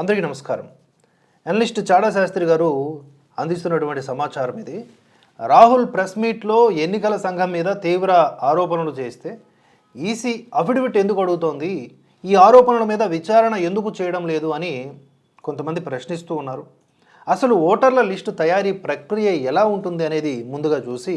అందరికీ నమస్కారం. అనలిస్ట్ చాడా శాస్త్రి గారు అందిస్తున్నటువంటి సమాచారం ఇది. రాహుల్ ప్రెస్ మీట్లో ఎన్నికల సంఘం మీద తీవ్ర ఆరోపణలు చేస్తే ఈసీ అఫిడవిట్ ఎందుకు అడుగుతోంది? ఈ ఆరోపణల మీద విచారణ ఎందుకు చేయడం లేదు అని కొంతమంది ప్రశ్నిస్తూ ఉన్నారు. అసలు ఓటర్ల లిస్టు తయారీ ప్రక్రియ ఎలా ఉంటుంది అనేది ముందుగా చూసి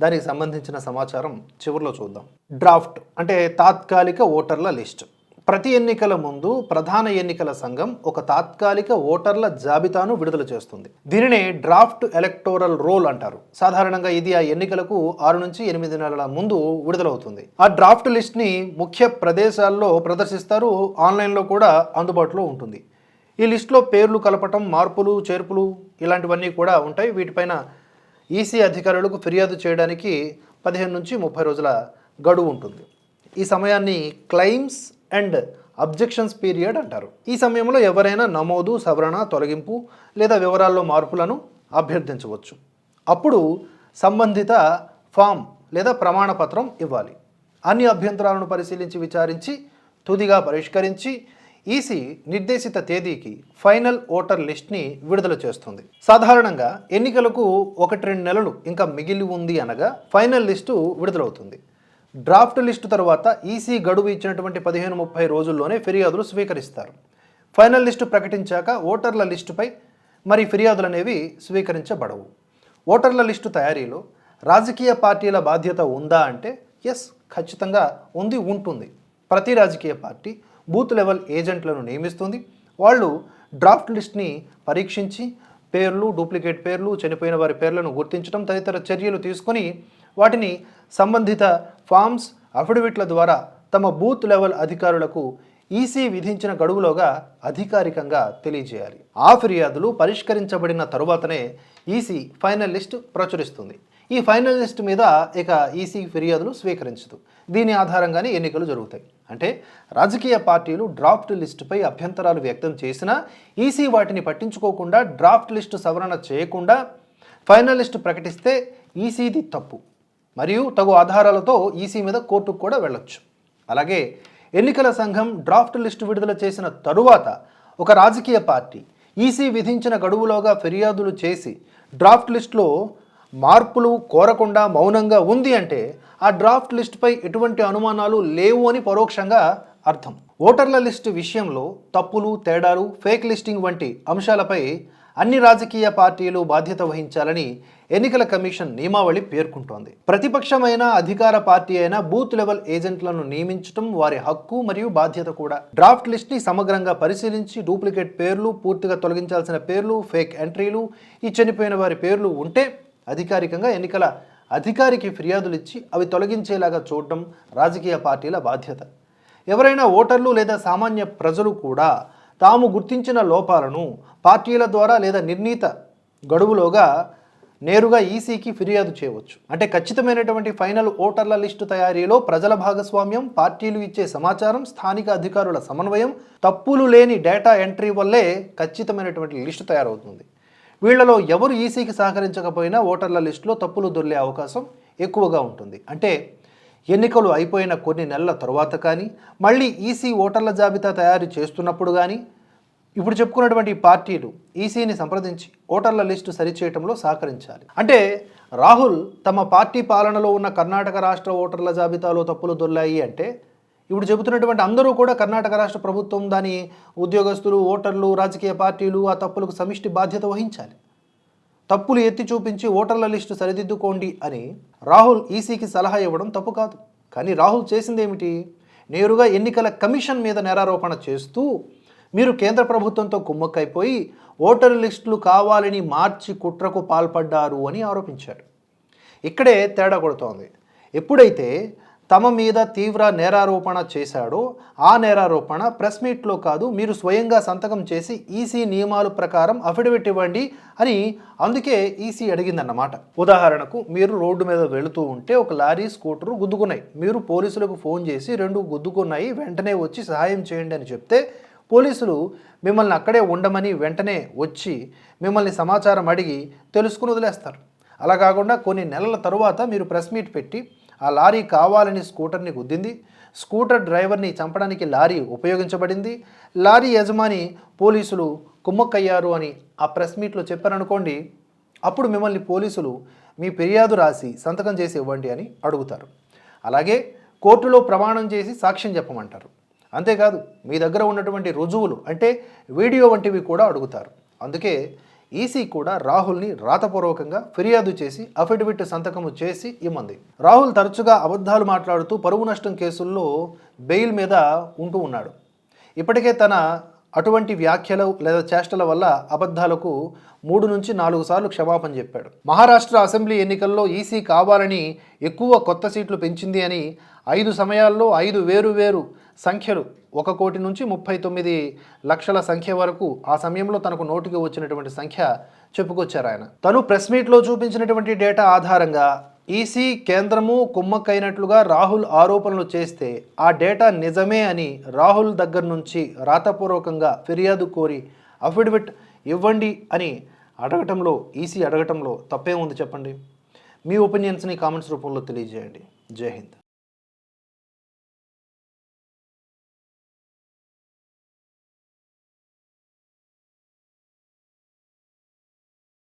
దానికి సంబంధించిన సమాచారం చివరిలో చూద్దాం. డ్రాఫ్ట్ అంటే తాత్కాలిక ఓటర్ల లిస్టు. ప్రతి ఎన్నికల ముందు ప్రధాన ఎన్నికల సంఘం ఒక తాత్కాలిక ఓటర్ల జాబితాను విడుదల చేస్తుంది. దీనినే డ్రాఫ్ట్ ఎలక్టోరల్ రోల్ అంటారు. సాధారణంగా ఇది ఆ ఎన్నికలకు ఆరు నుంచి ఎనిమిది నెలల ముందు విడుదలవుతుంది. ఆ డ్రాఫ్ట్ లిస్ట్ని ముఖ్య ప్రదేశాల్లో ప్రదర్శిస్తారు. ఆన్లైన్లో కూడా అందుబాటులో ఉంటుంది. ఈ లిస్టులో పేర్లు కలపటం మార్పులు చేర్పులు ఇలాంటివన్నీ కూడా ఉంటాయి. వీటిపైన ఈసీ అధికారులకు ఫిర్యాదు చేయడానికి పదిహేను నుంచి ముప్పై రోజుల గడువు ఉంటుంది. ఈ సమయాన్ని క్లెయిమ్స్ అండ్ అబ్జెక్షన్స్ పీరియడ్ అంటారు. ఈ సమయంలో ఎవరైనా నమోదు సవరణ తొలగింపు లేదా వివరాల్లో మార్పులను అభ్యర్థించవచ్చు. అప్పుడు సంబంధిత ఫామ్ లేదా ప్రమాణపత్రం ఇవ్వాలి. అన్ని అభ్యంతరాలను పరిశీలించి విచారించి తుదిగా పరిష్కరించి ఈసీ నిర్దేశిత తేదీకి ఫైనల్ ఓటర్ లిస్ట్ని విడుదల చేస్తుంది. సాధారణంగా ఎన్నికలకు ఒకటి రెండు నెలలు ఇంకా మిగిలి ఉంది అనగా ఫైనల్ లిస్టు విడుదలవుతుంది. డ్రాఫ్ట్ లిస్టు తర్వాత ఈసీ గడువు ఇచ్చినటువంటి పదిహేను ముప్పై రోజుల్లోనే ఫిర్యాదులు స్వీకరిస్తారు. ఫైనల్ లిస్టు ప్రకటించాక ఓటర్ల లిస్టుపై మరి ఫిర్యాదులు అనేవి స్వీకరించబడవు. ఓటర్ల లిస్టు తయారీలో రాజకీయ పార్టీల బాధ్యత ఉందా అంటే ఎస్ ఖచ్చితంగా ఉంది ఉంటుంది. ప్రతి రాజకీయ పార్టీ బూత్ లెవెల్ ఏజెంట్లను నియమిస్తుంది. వాళ్ళు డ్రాఫ్ట్ లిస్ట్ని పరీక్షించి పేర్లు డూప్లికేట్ పేర్లు చనిపోయిన వారి పేర్లను గుర్తించడం తదితర చర్యలు తీసుకొని వాటిని సంబంధిత ఫామ్స్ అఫిడవిట్ల ద్వారా తమ బూత్ లెవెల్ అధికారులకు ఈసీ విధించిన గడువులోగా అధికారికంగా తెలియజేయాలి. ఆ ఫిర్యాదులు పరిష్కరించబడిన తరువాతనే ఈసీ ఫైనల్ లిస్ట్ ప్రచురిస్తుంది. ఈ ఫైనల్ లిస్ట్ మీద ఇక ఈసీ ఫిర్యాదులు స్వీకరించదు. దీని ఆధారంగానే ఎన్నికలు జరుగుతాయి. అంటే రాజకీయ పార్టీలు డ్రాఫ్ట్ లిస్టుపై అభ్యంతరాలు వ్యక్తం చేసినా ఈసీ వాటిని పట్టించుకోకుండా డ్రాఫ్ట్ లిస్టు సవరణ చేయకుండా ఫైనల్ లిస్టు ప్రకటిస్తే ఈసీది తప్పు. మరియు తగు ఆధారాలతో ఈసీ మీద కోర్టుకు కూడా వెళ్ళొచ్చు. అలాగే ఎన్నికల సంఘం డ్రాఫ్ట్ లిస్టు విడుదల చేసిన తరువాత ఒక రాజకీయ పార్టీ ఈసీ విధించిన గడువులోగా ఫిర్యాదులు చేసి డ్రాఫ్ట్ లిస్టులో మార్పులు కోరకుండా మౌనంగా ఉంది అంటే ఆ డ్రాఫ్ట్ లిస్టుపై ఎటువంటి అనుమానాలు లేవు అని పరోక్షంగా అర్థం. ఓటర్ల లిస్టు విషయంలో తప్పులు తేడాలు ఫేక్ లిస్టింగ్ వంటి అంశాలపై అన్ని రాజకీయ పార్టీలు బాధ్యత వహించాలని ఎన్నికల కమిషన్ నియమావళి పేర్కొంటోంది. ప్రతిపక్షమైన అధికార పార్టీ అయిన బూత్ లెవెల్ ఏజెంట్లను నియమించడం వారి హక్కు మరియు బాధ్యత కూడా. డ్రాఫ్ట్ లిస్ట్ని సమగ్రంగా పరిశీలించి డూప్లికేట్ పేర్లు పూర్తిగా తొలగించాల్సిన పేర్లు ఫేక్ ఎంట్రీలు ఈ చనిపోయిన వారి పేర్లు ఉంటే అధికారికంగా ఎన్నికల అధికారికి ఫిర్యాదులు ఇచ్చి అవి తొలగించేలాగా చూడడం రాజకీయ పార్టీల బాధ్యత. ఎవరైనా ఓటర్లు లేదా సామాన్య ప్రజలు కూడా తాము గుర్తించిన లోపాలను పార్టీల ద్వారా లేదా నిర్ణీత గడువులోగా నేరుగా ఈసీకి ఫిర్యాదు చేయవచ్చు. అంటే ఖచ్చితమైనటువంటి ఫైనల్ ఓటర్ల లిస్టు తయారీలో ప్రజల భాగస్వామ్యం పార్టీలు ఇచ్చే సమాచారం స్థానిక అధికారుల సమన్వయం తప్పులు లేని డేటా ఎంట్రీ వల్లే ఖచ్చితమైనటువంటి లిస్టు తయారవుతుంది. వీళ్ళలో ఎవరు ఈసీకి సహకరించకపోయినా ఓటర్ల లిస్టులో తప్పులు దొర్లే అవకాశం ఎక్కువగా ఉంటుంది. అంటే ఎన్నికలు అయిపోయిన కొన్ని నెలల తరువాత కానీ మళ్ళీ ఈసీ ఓటర్ల జాబితా తయారు చేస్తున్నప్పుడు కానీ ఇప్పుడు చెప్పుకున్నటువంటి పార్టీలు ఈసీని సంప్రదించి ఓటర్ల లిస్టు సరిచేయటంలో సహకరించాలి. అంటే రాహుల్ తమ పార్టీ పాలనలో ఉన్న కర్ణాటక రాష్ట్ర ఓటర్ల జాబితాలో తప్పులు దొర్లాయి అంటే ఇప్పుడు చెబుతున్నటువంటి అందరూ కూడా కర్ణాటక రాష్ట్ర ప్రభుత్వం దాని ఉద్యోగస్తులు ఓటర్లు రాజకీయ పార్టీలు ఆ తప్పులకు సమిష్టి బాధ్యత వహించాలి. తప్పులు ఎత్తి చూపించి ఓటర్ల లిస్టు సరిదిద్దుకోండి అని రాహుల్ ఈసీకి సలహా ఇవ్వడం తప్పు కాదు. కానీ రాహుల్ చేసింది ఏమిటి నేరుగా ఎన్నికల కమిషన్ మీద నేరారోపణ చేస్తూ మీరు కేంద్ర ప్రభుత్వంతో కుమ్మక్కైపోయి ఓటర్ లిస్టులు కావాలని మార్చి కుట్రకు పాల్పడ్డారు అని ఆరోపించారు. ఇక్కడే తేడా కొడుతోంది. ఎప్పుడైతే తమ మీద తీవ్ర నేరారోపణ చేశాడో ఆ నేరారోపణ ప్రెస్ మీట్లో కాదు మీరు స్వయంగా సంతకం చేసి ఈసీ నియమాల ప్రకారం అఫిడవిట్ ఇవ్వండి అని అందుకే ఈసీ అడిగిందన్నమాట. ఉదాహరణకు మీరు రోడ్డు మీద వెళుతూ ఉంటే ఒక లారీ స్కూటరు గుద్దుకున్నాయి. మీరు పోలీసులకు ఫోన్ చేసి రెండు గుద్దుకున్నాయి వెంటనే వచ్చి సహాయం చేయండి అని చెప్తే పోలీసులు మిమ్మల్ని అక్కడే ఉండమని వెంటనే వచ్చి మిమ్మల్ని సమాచారం అడిగి తెలుసుకుని వదిలేస్తారు. అలా కాకుండా కొన్ని నెలల తరువాత మీరు ప్రెస్ మీట్ పెట్టి ఆ లారీ కావాలని స్కూటర్ని గుద్దింది. స్కూటర్ డ్రైవర్ని చంపడానికి లారీ ఉపయోగించబడింది. లారీ యజమాని పోలీసులు కుమ్మక్కయ్యారు అని ఆ ప్రెస్ మీట్లో చెప్పారనుకోండి అప్పుడు మిమ్మల్ని పోలీసులు మీ ఫిర్యాదు రాసి సంతకం చేసి ఇవ్వండి అని అడుగుతారు. అలాగే కోర్టులో ప్రమాణం చేసి సాక్ష్యం చెప్పమంటారు. అంతేకాదు మీ దగ్గర ఉన్నటువంటి రుజువులు అంటే వీడియో వంటివి కూడా అడుగుతారు. అందుకే ఈసీ కూడా రాహుల్ని రాతపూర్వకంగా ఫిర్యాదు చేసి అఫిడవిట్ సంతకము చేసి ఇమ్మంది. రాహుల్ తరచుగా అబద్ధాలు మాట్లాడుతూ పరువు నష్టం కేసుల్లో బెయిల్ మీద ఉంటూ ఉన్నాడు. ఇప్పటికే తన అటువంటి వ్యాఖ్యలు లేదా చేష్టల వల్ల అబద్ధాలకు మూడు నుంచి నాలుగు సార్లు క్షమాపణ చెప్పాడు. మహారాష్ట్ర అసెంబ్లీ ఎన్నికల్లో ఈసీ కావాలని ఎక్కువ కొత్త సీట్లు పెంచింది అని ఐదు సమయాల్లో ఐదు వేరు వేరు సంఖ్యలు ఒక కోటి నుంచి ముప్పై తొమ్మిది లక్షల సంఖ్య వరకు ఆ సమయంలో తనకు నోటికి వచ్చినటువంటి సంఖ్య చెప్పుకొచ్చారు ఆయన. తను ప్రెస్ మీట్లో చూపించినటువంటి డేటా ఆధారంగా ఈసీ కేంద్రము కుమ్మక్కైనట్లుగా రాహుల్ ఆరోపణలు చేస్తే ఆ డేటా నిజమే అని రాహుల్ దగ్గర నుంచి రాతపూర్వకంగా ఫిర్యాదు కోరి అఫిడవిట్ ఇవ్వండి అని అడగటంలో ఈసీ అడగటంలో తప్పే ఉంది చెప్పండి? మీ ఒపీనియన్స్ని కామెంట్స్ రూపంలో తెలియజేయండి. జై హింద్.